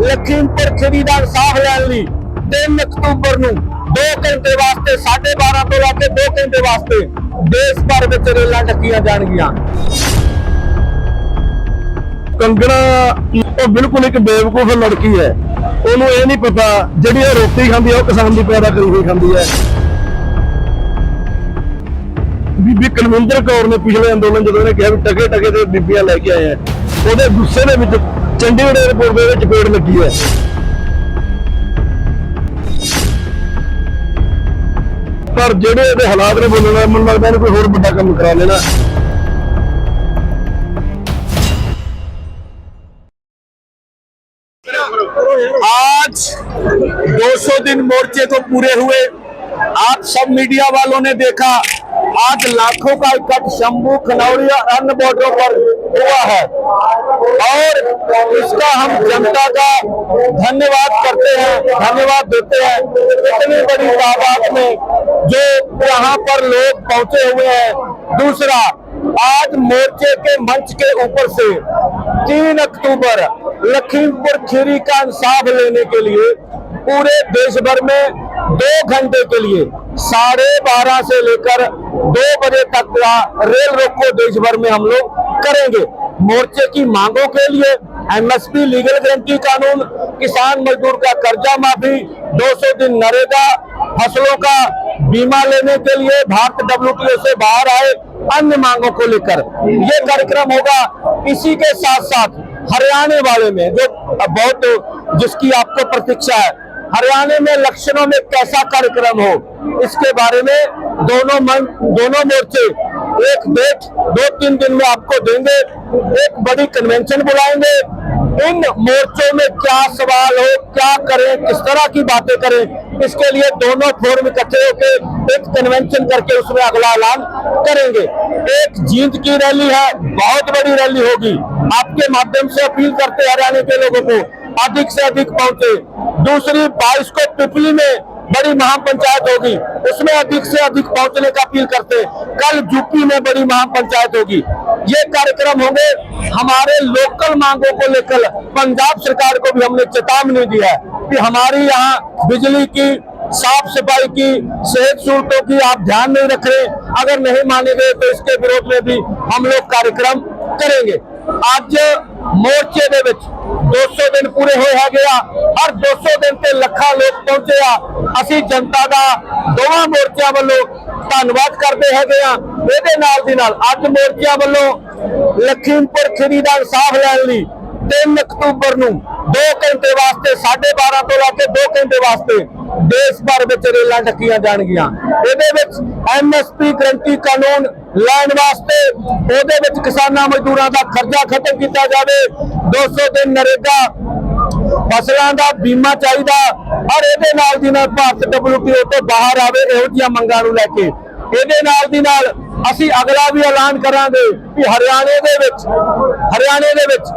ਲਖੀਮਪੁਰ ਖੀਰੀ ਦਾ ਸਾਫ਼ ਲੈਣ ਲਈ 3 ਅਕਤੂਬਰ ਨੂੰ 2 ਘੰਟੇ ਵਾਸਤੇ 12:30 ਤੋਂ ਲੈ ਕੇ 2 ਘੰਟੇ ਵਾਸਤੇ ਦੇਸ਼ ਭਰ ਵਿੱਚ ਰੇਲਾਂ ਟੱਕੀਆਂ ਜਾਣਗੀਆਂ। ਕੰਗਣਾ ਉਹ ਬਿਲਕੁਲ ਇੱਕ ਬੇਵਕੂਫ ਲੜਕੀ ਹੈ। ਉਹਨੂੰ ਇਹ ਨਹੀਂ ਪਤਾ ਜਿਹੜੀ ਉਹ ਰੋਟੀ ਖਾਂਦੀ ਹੈ, ਉਹ ਕਿਸਾਨ ਦੀ ਪੈਦਾ ਕਰੀ ਹੋਈ ਖਾਂਦੀ ਹੈ। ਬੀਬੀ ਕੁਲਵਿੰਦਰ ਕੌਰ ਨੇ ਪਿਛਲੇ ਅੰਦੋਲਨ ਜਦੋਂ ਇਹਨੇ ਕਿਹਾ ਵੀ ਟਕੇ ਟਕੇ ਤੇ ਬੀਬੀਆਂ ਲੈ ਕੇ ਆਏ ਆ, ਉਹਦੇ ਗੁੱਸੇ ਦੇ ਵਿੱਚ ਚੰਡੀਗੜ੍ਹ 에ਅਰਪੋਰਟ ਦੇ ਵਿੱਚ ਪੇੜ ਲੱਗੀ ਹੈ। ਪਰ ਜਿਹੜੇ ਇਹਦੇ ਹਾਲਾਤ ਨੇ ਬੋਲਣਾ ਮੈਨੂੰ ਲੱਗਦਾ ਇਹਨੂੰ ਕੋਈ ਹੋਰ ਵੱਡਾ ਕੰਮ ਕਰਾ ਲੈਣਾ। आज 200 दिन मोर्चे को पूरे हुए। आप सब मीडिया वालों ने देखा आज लाखों का इकट्ठ शंभू खनौरी और अन्य बॉर्डरों पर हुआ है। और इसका हम जनता का धन्यवाद करते हैं, धन्यवाद देते हैं। इतनी बड़ी तादाद में जो यहाँ पर लोग पहुँचे हुए हैं। दूसरा, आज मोर्चे के मंच के ऊपर से तीन अक्टूबर लखीमपुर खीरी का इंसाफ लेने के लिए पूरे देश भर में दो घंटे के लिए साढ़े बारह से लेकर दो बजे तक का रेल रोको देश भर में हम लोग करेंगे। मोर्चे की मांगों के लिए एमएसपी, लीगल गारंटी कानून, किसान मजदूर का कर्जा माफ़ी 200 दिन नरेगा, फ़सलों का बीमा लेने के लिए भारत डब्ल्यूटीओ से बाहर आए अन्य मांगों को लेकर। ये कार्यक्रम होगा इसी के साथ साथ हरियाणा वाले में, जो बहुत, जिसकी आपको प्रतीक्षा है हरियाणा में इलेक्शनों में कैसा कार्यक्रम हो, इसके बारे में दोनों मन, दोनों मोर्चे एक डेट, दो तीन दिन में आपको देंगे, एक बड़ी कन्वेंशन बुलाएँगे। इन मोर्चों में क्या सवाल हो, क्या करें, किस तरह की बातें करें, इसके लिए दोनों फोरम इकट्ठे होकर एक कन्वेंशन करके उसमें अगला ऐलान करेंगे। एक जीत की रैली है, बहुत बड़ी रैली होगी। आपके माध्यम से अपील करते हरियाणा के लोगों को अधिक से अधिक पहुँचे। दूसरी बाईस को पिपली में बड़ी महापंचायत होगी। उसमें अधिक से अधिक पहुँचने का अपील करते कल यूपी में बड़ी महापंचायत होगी। ये कार्यक्रम होंगे हमारे लोकल मांगों को लेकर। पंजाब सरकार को भी हमने चेतावनी दिया है कि हमारी यहाँ बिजली की, साफ़ सफ़ाई की, सेहत सूरतों की आप ध्यान नहीं रख रहे। अगर नहीं माने गए तो इसके विरोध में भी हम लोग कार्यक्रम करेंगे। ਅੱਜ ਮੋਰਚੇ ਦੇ ਵਿੱਚ 200 ਦਿਨ ਪੂਰੇ ਹੋਏ ਹੈਗੇ ਆ, ਹਰ 200 ਦਿਨ ਤੇ ਲੱਖਾਂ ਲੋਕ ਪਹੁੰਚੇ ਆ। ਅਸੀਂ ਜਨਤਾ ਦਾ ਦੋਵਾਂ ਮੋਰਚਿਆਂ ਵੱਲੋਂ ਧੰਨਵਾਦ ਕਰਦੇ ਹੈਗੇ ਆ। ਇਹਦੇ ਨਾਲ ਦੀ ਨਾਲ ਅੱਜ ਮੋਰਚਿਆਂ ਵੱਲੋਂ ਲਖੀਮਪੁਰ ਖੀਰੀ ਦਾ ਇਨਸਾਫ ਲੈਣ ਲਈ 3 ਅਕਤੂਬਰ ਨੂੰ 2 ਘੰਟੇ ਵਾਸਤੇ 12:30 ਤੋਂ ਲੈ ਕੇ 2 ਘੰਟੇ ਵਾਸਤੇ ਦੇਸ਼ ਭਰ ਵਿੱਚ ਰੇਲਾਂ ਟੱਕੀਆਂ ਜਾਣਗੀਆਂ। ਇਹਦੇ ਵਿੱਚ ਐਮਐਸਪੀ ਗਰੰਟੀ ਕਾਨੂੰਨ ਲੈਣ ਵਾਸਤੇ ਉਹਦੇ ਵਿੱਚ ਕਿਸਾਨਾਂ ਮਜ਼ਦੂਰਾਂ ਦਾ ਖਰਚਾ ਖਤਮ ਕੀਤਾ ਜਾਵੇ। 200 ਦਿਨ ਨਰੇਗਾ ਫਸਲਾਂ ਦਾ ਬੀਮਾ ਚਾਹੀਦਾ। ਔਰ ਇਹਦੇ ਨਾਲ ਦੀ ਨਾਲ ਭਾਰਤ ਡਬਲਯੂਟੀਓ ਤੋਂ ਬਾਹਰ ਆਵੇ ਇਹੋ ਜਿਹੀਆਂ ਮੰਗਾਂ ਨੂੰ ਲੈ ਕੇ। ਇਹਦੇ ਨਾਲ ਦੀ ਨਾਲ ਅਸੀਂ ਅਗਲਾ ਵੀ ਐਲਾਨ ਕਰਾਂਗੇ ਕਿ ਹਰਿਆਣੇ ਦੇ ਵਿੱਚ, ਹਰਿਆਣੇ ਦੇ ਵਿੱਚ,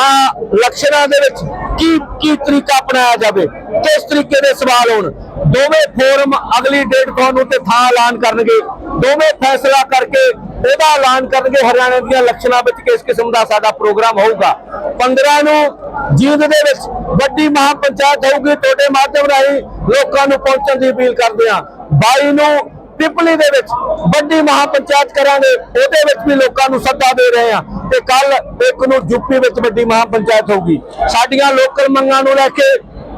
ਆ ਇਲੈਕਸ਼ਨਾਂ ਦੇ ਵਿੱਚ ਕੀ ਕੀ ਤਰੀਕਾ ਅਪਣਾਇਆ ਜਾਵੇ, ਕਿਸ ਤਰੀਕੇ ਦੇ ਸਵਾਲ ਹੋਣ। ਦੋਵੇਂ ਫੋਰਮ ਅਗਲੀ ਡੇਟ ਤੁਹਾਨੂੰ ਤੇ ਥਾਂ ਐਲਾਨ ਕਰਨਗੇ? ਦੋਵੇਂ ਫੈਸਲਾ ਕਰਕੇ ਉਹਦਾ ਐਲਾਨ ਕਰਨਗੇ ਹਰਿਆਣਾ ਦੀਆਂ ਇਲੈਕਸ਼ਨਾਂ ਵਿੱਚ ਕਿਸ ਕਿਸਮ ਦਾ ਸਾਡਾ ਪ੍ਰੋਗਰਾਮ ਹੋਊਗਾ। 15 ਨੂੰ ਜੀਂਦ ਦੇ ਵਿੱਚ ਵੱਡੀ ਮਹਾਪੰਚਾਇਤ ਹੋਊਗੀ। ਤੁਹਾਡੇ ਮਾਧਿਅਮ ਰਾਹੀਂ ਲੋਕਾਂ ਨੂੰ ਪਹੁੰਚਣ ਦੀ ਅਪੀਲ ਕਰਦੇ ਹਾਂ। 22 ਨੂੰ ਪਿਪਲੀ ਦੇ ਵਿੱਚ ਵੱਡੀ ਮਹਾਪੰਚਾਇਤ ਕਰਾਂਗੇ। ਉਹਦੇ ਵਿੱਚ ਵੀ ਲੋਕਾਂ ਨੂੰ ਸੱਦਾ ਦੇ ਰਹੇ ਹਾਂ ਤੇ ਕੱਲ ਇੱਕ ਨੂੰ ਯੂਪੀ ਵਿੱਚ ਵੱਡੀ ਮਹਾਪੰਚਾਇਤ ਹੋਊਗੀ। ਸਾਡੀਆਂ ਲੋਕਲ ਮੰਗਾਂ ਨੂੰ ਲੈ ਕੇ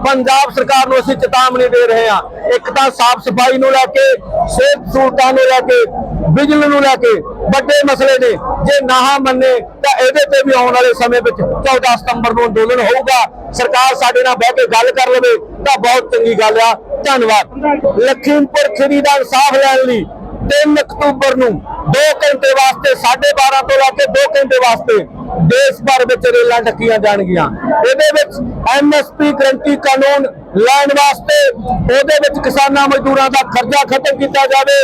ਪੰਜਾਬ ਸਰਕਾਰ ਨੂੰ ਅਸੀਂ ਚੇਤਾਵਨੀ ਦੇ ਰਹੇ ਹਾਂ। ਇੱਕ ਤਾਂ ਸਾਫ਼ ਸਫ਼ਾਈ ਨੂੰ ਲੈ ਕੇ, ਸਿਹਤ ਸਹੂਲਤਾਂ ਨੂੰ ਲੈ ਕੇ, ਬਿਜਲੀ ਨੂੰ ਲੈ ਕੇ ਵੱਡੇ ਮਸਲੇ ਨੇ। ਜੇ ਨਾ ਮੰਨੇ ਤਾਂ ਇਹਦੇ ਤੇ ਵੀ ਆਉਣ ਵਾਲੇ ਸਮੇਂ ਵਿੱਚ 14 ਸਤੰਬਰ ਨੂੰ ਅੰਦੋਲਨ ਹੋਊਗਾ। ਸਰਕਾਰ ਸਾਡੇ ਨਾਲ ਬਹਿ ਕੇ ਗੱਲ ਕਰ ਲਵੇ ਤਾਂ ਬਹੁਤ ਚੰਗੀ ਗੱਲ ਆ। ਧੰਨਵਾਦ। ਲਖੀਮਪੁਰ ਖੀਰੀ ਦਾ ਇਨਸਾਫ ਲੈਣ ਲਈ 3 ਅਕਤੂਬਰ ਨੂੰ 2 ਘੰਟੇ ਵਾਸਤੇ 12:30 ਤੋਂ ਲੈ ਕੇ 2 ਘੰਟੇ ਵਾਸਤੇ ਦੇਸ਼ ਭਰ ਵਿੱਚ ਰੇਲਾਂ ਟੱਕੀਆਂ ਜਾਣਗੀਆਂ। ਇਹਦੇ ਵਿੱਚ ਐਮਐਸਪੀ ਗਰੰਟੀ ਕਾਨੂੰਨ ਲੈਣ ਵਾਸਤੇ ਉਹਦੇ ਵਿੱਚ ਕਿਸਾਨਾਂ ਮਜ਼ਦੂਰਾਂ ਦਾ ਖਰਚਾ ਖਤਮ ਕੀਤਾ ਜਾਵੇ।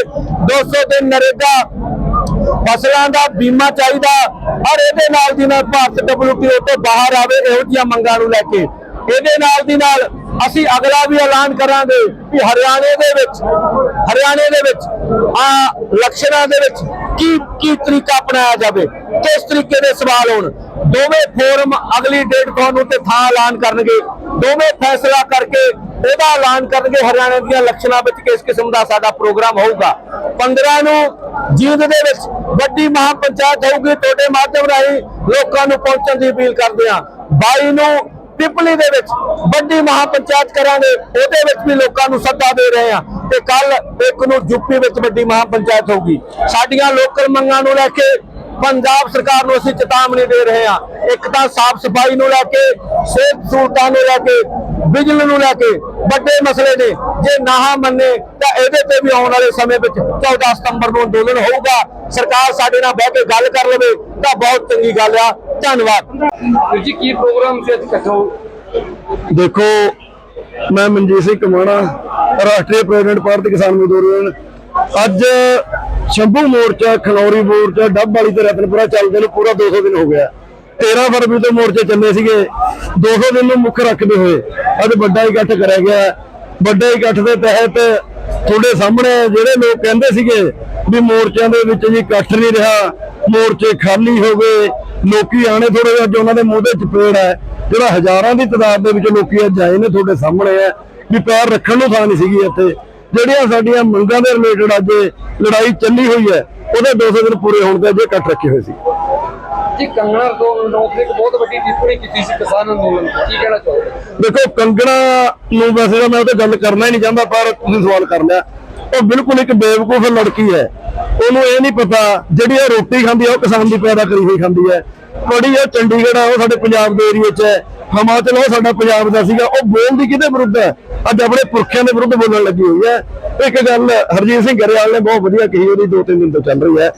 200 ਦਿਨ ਨਰੇਗਾ ਫਸਲਾਂ ਦਾ ਬੀਮਾ ਚਾਹੀਦਾ। ਔਰ ਇਹਦੇ ਨਾਲ ਦੀ ਨਾਲ ਭਾਰਤ ਡਬਲਯੂਟੀਓ ਤੋਂ ਬਾਹਰ ਆਵੇ, ਇਹੋ ਜਿਹੀਆਂ ਮੰਗਾਂ ਨੂੰ ਲੈ ਕੇ। ਇਹਦੇ ਨਾਲ ਦੀ ਨਾਲ ਅਸੀਂ ਅਗਲਾ ਵੀ ਐਲਾਨ ਕਰਾਂਗੇ ਕਿ ਹਰਿਆਣੇ ਦੇ ਵਿੱਚ, ਹਰਿਆਣੇ ਦੇ ਵਿੱਚ, ਆ ਲਕਸ਼ਣਾਂ ਦੇ ਵਿੱਚ ਕੀ ਕੀ ਤਰੀਕਾ ਅਪਣਾਇਆ ਜਾਵੇ, ਕਿਸ ਤਰੀਕੇ ਦੇ ਸਵਾਲ ਹੋਣ। ਦੋਵੇਂ ਫੋਰਮ ਅਗਲੀ ਡੇਟ ਤੁਹਾਨੂੰ ਤੇ ਥਾਂ ਐਲਾਨ ਕਰਨਗੇ। ਦੋਵੇਂ ਫੈਸਲਾ ਕਰਕੇ ਉਹਦਾ ਐਲਾਨ ਕਰਨਗੇ ਹਰਿਆਣਾ ਦੀਆਂ ਇਲੈਕਸ਼ਨਾਂ ਵਿੱਚ ਕਿਸ ਕਿਸਮ ਦਾ ਸਾਡਾ ਪ੍ਰੋਗਰਾਮ ਹੋਊਗਾ। 15 ਨੂੰ ਜੀਂਦ ਦੇ ਵਿੱਚ ਵੱਡੀ ਮਹਾ ਪੰਚਾਇਤ ਹੋਊਗੀ। ਤੁਹਾਡੇ ਮਾਧਿਅਮ ਰਾਹੀਂ ਲੋਕਾਂ ਨੂੰ ਪਹੁੰਚਣ ਦੀ ਅਪੀਲ ਕਰਦੇ ਹਾਂ। 22 ਨੂੰ ਪਿਪਲੀ ਦੇ ਵਿੱਚ ਵੱਡੀ ਮਹਾ ਪੰਚਾਇਤ ਕਰਾਂਗੇ, ਉਹਦੇ ਵਿੱਚ ਵੀ ਲੋਕਾਂ ਨੂੰ ਸੱਦਾ ਦੇ ਰਹੇ ਹਾਂ ਤੇ ਕੱਲ ਇੱਕ ਨੂੰ ਯੂਪੀ ਵਿੱਚ ਵੱਡੀ ਮਹਾ ਪੰਚਾਇਤ ਹੋਊਗੀ। ਸਾਡੀਆਂ ਲੋਕਲ ਮੰਗਾਂ ਨੂੰ ਲੈ ਕੇ ਪੰਜਾਬ ਸਰਕਾਰ ਨੂੰ ਅਸੀਂ ਚੇਤਾਵਨੀ ਦੇ ਰਹੇ ਹਾਂ। ਇੱਕ ਤਾਂ ਸਾਫ਼ ਸਫ਼ਾਈ ਨੂੰ ਲੈ ਕੇ, ਸਿਹਤ ਸਹੂਲਤਾਂ ਨੂੰ ਲੈ ਕੇ, ਬਿਜਲੀ ਨੂੰ ਲੈ ਕੇ ਵੱਡੇ ਮਸਲੇ ਨੇ। ਜੇ ਨਾ ਮੰਨੇ ਤਾਂ ਇਹਦੇ ਤੇ ਵੀ ਆਉਣ ਵਾਲੇ ਸਮੇਂ ਵਿੱਚ 14 ਸਤੰਬਰ ਨੂੰ ਅੰਦੋਲਨ ਹੋਊਗਾ। ਸਰਕਾਰ ਸਾਡੇ ਨਾਲ ਬਹਿ ਕੇ ਗੱਲ ਕਰ ਲਵੇ ਤਾਂ ਬਹੁਤ ਚੰਗੀ ਗੱਲ ਆ। ਧੰਨਵਾਦ। ਜੀ ਕੀ ਪ੍ਰੋਗਰਾਮ ਸੀ ਅੱਜ ਇਕੱਠਾ ਹੋ? ਦੇਖੋ ਮੈਂ ਮਨਜੀਤ ਸਿੰਘ ਕਮਾਣਾ ਰਾਸ਼ਟਰੀ ਪ੍ਰੈਜ਼ੀਡੈਂਟ ਭਾਰਤੀ ਕਿਸਾਨ ਮਜ਼ਦੂਰ ਯੂਨੀਅਨ ਅੱਜ ਸ਼ੰਭੂ ਮੋਰਚਾ ਖਨੌਰੀ ਮੋਰਚਾ ਡੱਬ ਵਾਲੀ ਤੇ ਰਤਨਪੁਰਾ ਚੱਲਦੇ ਨੂੰ ਪੂਰਾ 200 ਦਿਨ ਹੋ ਗਿਆ। 13 ਫਰਵਰੀ ਤੋਂ ਮੋਰਚੇ ਚੱਲੇ ਸੀਗੇ। 200 ਦਿਨ ਨੂੰ ਮੁੱਖ ਰੱਖਦੇ ਹੋਏ ਅੱਜ ਵੱਡਾ ਇਕੱਠ ਕਰਿਆ ਗਿਆ। ਹੈ। ਵੱਡੇ ਇਕੱਠ ਦੇ ਤਹਿਤ ਤੁਹਾਡੇ ਸਾਹਮਣੇ ਜਿਹੜੇ ਲੋਕ ਕਹਿੰਦੇ ਸੀਗੇ ਵੀ ਮੋਰਚਿਆਂ ਦੇ ਵਿੱਚ ਜੀ ਇਕੱਠ ਨਹੀਂ ਰਿਹਾ ਮੋਰਚੇ ਖਾਲੀ ਹੋ ਗਏ। ਲੋਕੀ ਆਣੇ ਥੋੜੇ ਅੱਜ ਉਹਨਾਂ ਦੇ ਮੂੰਹ ਦੇ ਚਪੇੜ ਹੈ। ਜਿਹੜਾ ਹਜ਼ਾਰਾਂ ਦੀ ਤਾਦਾਦ ਦੇ ਵਿੱਚ ਲੋਕੀ ਅੱਜ ਆਏ ਨੇ ਤੁਹਾਡੇ ਸਾਹਮਣੇ ਹੈ ਵੀ ਪੈਰ ਰੱਖਣ ਨੂੰ ਥਾਂ ਨਹੀਂ ਸੀਗੀ ਇੱਥੇ। ਜਿਹੜੀਆਂ ਸਾਡੀਆਂ ਮੰਗਾਂ ਦੇ ਰਿਲੇਟਡ ਅੱਜ ਲੜਾਈ ਚੱਲੀ ਹੋਈ ਹੈ ਉਹਦੇ 200 ਦਿਨ ਪੂਰੇ ਹੋਣ ਤੇ ਅੱਜ ਇਕੱਠ ਰੱਖੇ ਹੋਏ ਸੀ। ਜੀ ਕੰਗਣਾ ਨੇ ਇੱਕ ਬਹੁਤ ਵੱਡੀ ਟਿੱਪਣੀ ਕੀਤੀ ਸੀ ਕਿਸਾਨ ਅੰਦੋਲਨ ਤੇ। ਕੀ ਕਹਿਣਾ ਚਾਹੋਗੇ? ਦੇਖੋ ਕੰਗਣਾ ਨੂੰ ਵੈਸੇ ਤਾਂ ਮੈਂ ਉਹ ਤੇ ਗੱਲ ਕਰਨਾ ਹੀ ਨਹੀਂ ਚਾਹੁੰਦਾ ਪਰ ਤੁਸੀਂ ਸਵਾਲ ਕਰ ਲਿਆ। ਉਹ ਬਿਲਕੁਲ ਇੱਕ ਬੇਵਕੂਫ ਲੜਕੀ ਹੈ। ਉਹਨੂੰ ਇਹ ਨਹੀਂ ਪਤਾ ਜਿਹੜੀ ਇਹ ਰੋਟੀ ਖਾਂਦੀ ਹੈ, ਉਹ ਕਿਸਾਨ ਦੀ ਪੈਦਾ ਕਰੀ ਹੋਈ ਖਾਂਦੀ ਹੈ। ਬੜੀ ਉਹ ਚੰਡੀਗੜ੍ਹ ਆ, ਉਹ ਸਾਡੇ ਪੰਜਾਬ ਦੇ ਏਰੀਏ 'ਚ ਹੈ। ਹਿਮਾਚਲ ਉਹ ਸਾਡਾ ਪੰਜਾਬ ਦਾ ਸੀਗਾ। ਉਹ ਬੋਲਦੀ ਕਿਹਦੇ ਵਿਰੁੱਧ ਹੈ? ਅੱਜ ਆਪਣੇ ਪੁਰਖਿਆਂ ਦੇ ਵਿਰੁੱਧ ਬੋਲਣ ਲੱਗੀ ਹੋਈ ਹੈ। ਇੱਕ ਗੱਲ ਹਰਜੀਤ ਸਿੰਘ ਗਰੇਵਾਲ ਨੇ ਬਹੁਤ ਵਧੀਆ ਕਹੀ, ਉਹਦੀ ਦੋ ਤਿੰਨ ਦਿਨ ਤੋਂ ਚੱਲ ਰਹੀ ਹੈ।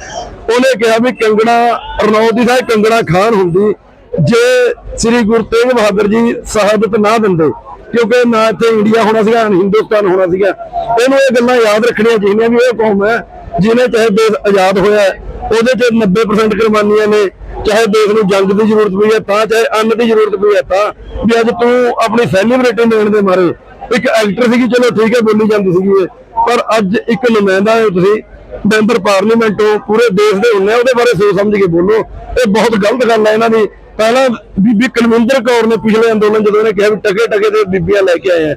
ਉਹਨੇ ਕਿਹਾ ਵੀ ਕੰਗਣਾ, ਰਣੌਤ ਦੀ ਥਾਂ ਕੰਗਣਾ ਖਾਨ ਹੁੰਦੀ, ਜੇ ਸ੍ਰੀ ਗੁਰੂ ਤੇਗ ਬਹਾਦਰ ਜੀ ਸ਼ਹਾਦਤ ਨਾ ਦਿੰਦੇ ਕਿਉਂਕਿ ਨਾ ਇੱਥੇ ਇੰਡੀਆ ਹੋਣਾ ਸੀਗਾ, ਨਾ ਹਿੰਦੁਸਤਾਨ ਹੋਣਾ ਸੀਗਾ। ਇਹਨੂੰ ਇਹ ਗੱਲਾਂ ਯਾਦ ਰੱਖਣੀਆਂ ਚਾਹੀਦੀਆਂ ਵੀ ਇਹ ਕੌਮ ਹੈ, ਜਿਹਨੇ ਚਾਹੇ ਦੇਸ਼ ਆਜ਼ਾਦ ਹੋਇਆ ਉਹਦੇ ਚ 90% ਕੁਰਬਾਨੀਆਂ ਨੇ, ਚਾਹੇ ਦੇਸ਼ ਨੂੰ ਜੰਗ ਦੀ ਜ਼ਰੂਰਤ ਪਈ ਹੈ, ਤਾਂ ਚਾਹੇ ਅੰਨ ਦੀ ਜ਼ਰੂਰਤ ਪਈ ਹੈ, ਤਾਂ ਵੀ ਅੱਜ ਤੂੰ ਆਪਣੀ ਸੈਲੀਬ੍ਰਿਟੀ ਦੇਣ ਦੇ ਮਾਰੇ। ਇੱਕ ਐਕਟਰ ਸੀਗੀ, ਚਲੋ ਠੀਕ ਹੈ, ਬੋਲੀ ਜਾਂਦੀ ਸੀਗੀ ਇਹ, ਪਰ ਅੱਜ ਇੱਕ ਨੁਮਾਇੰਦਾ ਹੋ ਤੁਸੀਂ ਮੈਂਬਰ ਪਾਰਲੀਮੈਂਟ ਹੋ, ਪੂਰੇ ਦੇਸ਼ ਦੇ ਹੁੰਨੇ ਆ, ਉਹਦੇ ਬਾਰੇ ਸੋਚ ਸਮਝ ਕੇ ਬੋਲੋ। ਇਹ ਬਹੁਤ ਗਲਤ ਗੱਲ ਹੈ, ਇਹਨਾਂ ਦੀ ਪਹਿਲਾਂ ਬੀਬੀ ਕੁਲਵਿੰਦਰ ਕੌਰ ਨੇ ਪਿਛਲੇ ਅੰਦੋਲਨ ਜਦੋਂ ਇਹਨੇ ਕਿਹਾ ਵੀ ਟਕੇ ਟਕੇ ਤੇ ਬੀਬੀਆਂ ਲੈ ਕੇ ਆਏ ਆ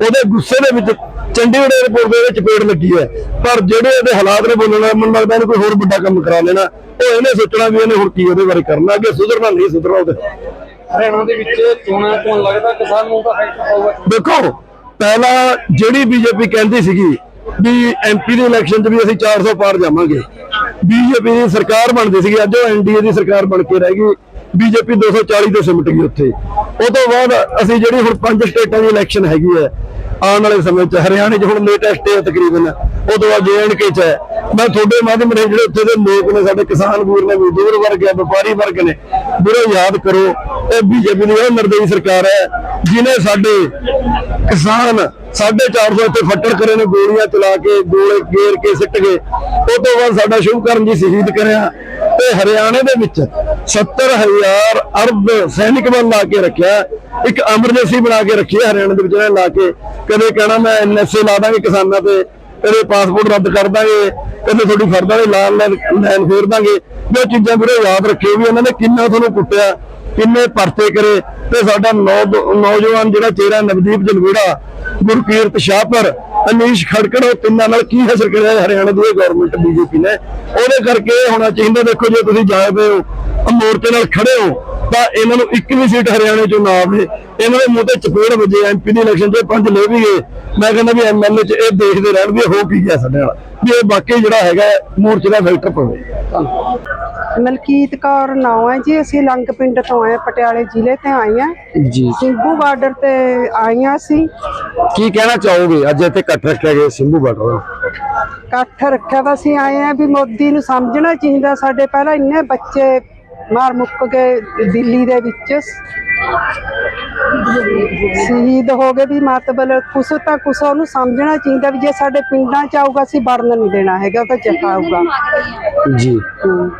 ਉਹਦੇ ਗੁੱਸੇ ਦੇ ਵਿੱਚ ਚੰਡੀਗੜ੍ਹ 에ਅਰਪੋਰਟ ਦੇ ਵਿੱਚ ਪੇੜ ਲੱਗੀ ਹੈ। ਪਰ ਜਿਹੜੇ ਇਹਦੇ ਹਾਲਾਤ ਨੇ ਬੋਲਣਾ ਮੈਨੂੰ ਲੱਗਦਾ ਇਹਨੂੰ ਕੋਈ ਹੋਰ ਵੱਡਾ ਕੰਮ ਕਰਾ ਲੈਣਾ। ਉਹ ਇਹਨੇ ਸੋਚਣਾ ਵੀ ਇਹਨੇ ਹੁਣ ਕੀ ਉਹਦੇ ਬਾਰੇ ਕਰਨਾ ਅੱਗੇ ਸੁਧਰਨਾ ਨਹੀਂ ਸੁਧਰਨਾ ਉਹਦੇ। ਹਰਿਆਣਾ ਦੇ ਵਿੱਚ ਚੋਣਾਂ ਤੋਂ ਲੱਗਦਾ ਕਿਸਾਨ ਨੂੰ ਤਾਂ ਫੈਕਟ ਪਾਊਗਾ ਦੇਖੋ ਪਹਿਲਾਂ ਜਿਹੜੀ ਬੀਜੇਪੀ ਕਹਿੰਦੀ ਸੀਗੀ ਵੀ ਐਮਪੀ ਦੇ ਇਲੈਕਸ਼ਨ 'ਚ ਵੀ ਅਸੀਂ 400 ਪਾਰ ਜਾਵਾਂਗੇ। ਬੀਜੇਪੀ ਦੀ ਸਰਕਾਰ ਬਣਦੀ ਸੀਗੀ ਅੱਜ ਉਹ ਐਨਡੀਏ ਦੀ ਸਰਕਾਰ ਬਣ ਕੇ ਰਹਿ ਗਈ। ਬੀਜੇਪੀ 240 ਤੋਂ ਸਿਮਟ ਗਈ ਉੱਥੇ। ਉਹ ਤੋਂ ਬਾਅਦ ਅਸੀਂ ਜਿਹੜੀ ਹੁਣ ਪੰਜ ਸਟੇਟਾਂ ਦੀ ਇਲੈਕਸ਼ਨ ਹੈਗੀ ਹੈ, ਆਉਣ ਵਾਲੇ ਸਮੇਂ 'ਚ, ਹਰਿਆਣੇ 'ਚ ਹੁਣ ਲੇਟੈਸਟ ਹੈ ਤਕਰੀਬਨ, ਉਹ ਤੋਂ ਬਾਅਦ ਜੇਐਨਕੇ 'ਚ ਹੈ। ਮੈਂ ਤੁਹਾਡੇ ਮਾਧਿਅਮ ਰਾਹੀਂ ਜਿਹੜੇ ਉੱਥੇ ਦੇ ਲੋਕ ਨੇ, ਸਾਡੇ ਕਿਸਾਨ ਵੀਰ ਨੇ, ਮਜ਼ਦੂਰ ਵਰਗ ਹੈ, ਵਪਾਰੀ ਵਰਗ ਨੇ, ਵੀਰੋ ਯਾਦ ਕਰੋ ਇਹ ਬੀਜੇਪੀ ਦੀ ਇਹ ਨਿਰਦਈ ਸਰਕਾਰ ਹੈ ਜਿਨੇ ਸਾਡੇ ਕਿਸਾਨ 450 ਇੱਥੇ ਫੱਟੜ ਕਰੇ ਨੇ, ਗੋਲੀਆਂ ਚਲਾ ਕੇ, ਗੋਲੇ ਗੇਰ ਕੇ ਸਿੱਟ ਗਏ। ਉਹ ਤੋਂ ਬਾਅਦ ਸਾਡਾ ਸ਼ੁਭਕਰਨ ਜੀ ਸ਼ਹੀਦ ਕਰਿਆ। ਤੇ ਹਰਿਆਣੇ ਦੇ ਵਿੱਚ 70000 ਅਰਬ ਸੈਨਿਕ ਬਲ ਲਾ ਕੇ ਰੱਖਿਆ। ਇੱਕ ਐਮਰਜੈਂਸੀ ਬਣਾ ਕੇ ਰੱਖੀ ਹੈ ਹਰਿਆਣੇ ਦੇ ਵਿੱਚ ਇਹਨਾਂ ਲਾ ਕੇ। ਕਦੇ ਕਹਿਣਾ ਮੈਂ ਐਨਐਸਏ ਲਾ ਦਾਂਗੇ ਕਿਸਾਨਾਂ ਤੇ ਕਦੇ ਪਾਸਪੋਰਟ ਰੱਦ ਕਰ ਦਾਂਗੇ ਕਦੇ ਤੁਹਾਡੀ ਫਰਦਾਂ ਦੇ ਲਾਲ ਲਾਈਨ ਲਾਈਨ ਫੇਰ ਦਾਂਗੇ। ਵੀ ਉਹ ਚੀਜ਼ਾਂ ਵੀਰੇ ਯਾਦ ਰੱਖਿਓ ਵੀ ਇਹਨਾਂ ਨੇ ਕਿੰਨਾ ਤੁਹਾਨੂੰ ਕੁੱਟਿਆ। ਕਿੰਨੇ ਪਰਤੇ ਕਰੇ ਤੇ ਸਾਡਾ ਨੌਜਵਾਨ ਜਿਹੜਾ ਚਿਹਰਾ ਨਵਦੀਪ ਜਨਵੇੜਾ ਗੁਰਕੀਰਤ ਸ਼ਾਹਪੁਰ, ਅਨੀਸ਼ ਖੜਕੜ, ਉਹ ਤਿੰਨਾਂ ਨਾਲ ਕੀ ਹਾਸਲ ਕਰਿਆ ਹਰਿਆਣਾ ਦੀ ਗਵਰਨਮੈਂਟ ਬੀਜੇਪੀ ਨੇ। ਉਹਦੇ ਕਰਕੇ ਹੋਣਾ ਚਾਹੀਦਾ ਦੇਖੋ ਜੇ ਤੁਸੀਂ ਜਾਏ ਪਏ ਹੋ ਮੋਰਚੇ ਨਾਲ ਖੜੇ ਹੋ, ਤਾਂ ਇਹਨਾਂ ਨੂੰ ਇੱਕ ਵੀ ਸੀਟ ਹਰਿਆਣੇ ਚੋਂ ਨਾ ਆਵੇ। ਇਹਨਾਂ ਦੇ ਮੂੰਹ ਤੇ ਚਪੇੜ ਵੱਜੇ ਐਮਪੀ ਦੀ ਇਲੈਕਸ਼ਨ 'ਚ ਪੰਜ ਲੈ ਵੀ ਗਏ। ਮੈਂ ਕਹਿੰਦਾ ਵੀ ਐਮਐਲਏ 'ਚ ਇਹ ਦੇਖਦੇ ਰਹਿਣ ਵੀ ਹੋ ਕੀ ਗਿਆ ਸਾਡੇ ਨਾਲ। ਵੀ ਇਹ ਬਾਕੀ ਜਿਹੜਾ ਹੈਗਾ, ਮੋਰਚੇ ਦਾ ਫੈਕਟਰ ਪਵੇ। ਮਲਕੀਤ ਕੌਰ ਨਾਂ ਹੈ ਜੀ ਅਸੀਂ ਲੰਗ ਪਿੰਡ ਤੋਂ ਆਏ ਪਟਿਆਲੇ ਜ਼ਿਲ੍ਹੇ ਤੇ ਆਏ ਆ ਜੀ। ਸਿੰਘੂ ਬਾਰਡਰ ਤੇ ਆਈਆਂ ਸੀ ਕੀ ਕਹਿਣਾ ਚਾਹੋਗੇ? ਅੱਜ ਇੱਥੇ ਇਕੱਠ ਰੱਖਿਆ ਗਿਆ ਸਿੰਧੂ ਬਾਰਡਰ ਇਕੱਠ ਰੱਖਿਆ ਤਾਂ ਅਸੀਂ ਆਏ ਆ ਵੀ ਮੋਦੀ ਨੂੰ ਸਮਝਣਾ ਚਾਹੀਦਾ ਸਾਡੇ ਪਹਿਲਾਂ ਇੰਨੇ ਬੱਚੇ ਮਾਰ ਮੁੱਕ ਗਏ ਦਿੱਲੀ ਦੇ ਵਿੱਚ। ਸ਼ਹੀਦ ਹੋ ਗਏ ਵੀ ਮਤਲਬ ਕੁਛ ਤਾਂ ਕੁਛ ਉਹਨੂੰ ਸਮਝਣਾ ਚਾਹੀਦਾ ਵੀ ਜੇ ਸਾਡੇ ਪਿੰਡਾਂ ਚ ਆਊਗਾ ਅਸੀਂ ਵੜਨ ਨਹੀਂ ਦੇਣਾ ਹੈਗਾ ਉਹ ਤਾਂ ਚਕਾਊਗਾ ਜੀ ਹਮ।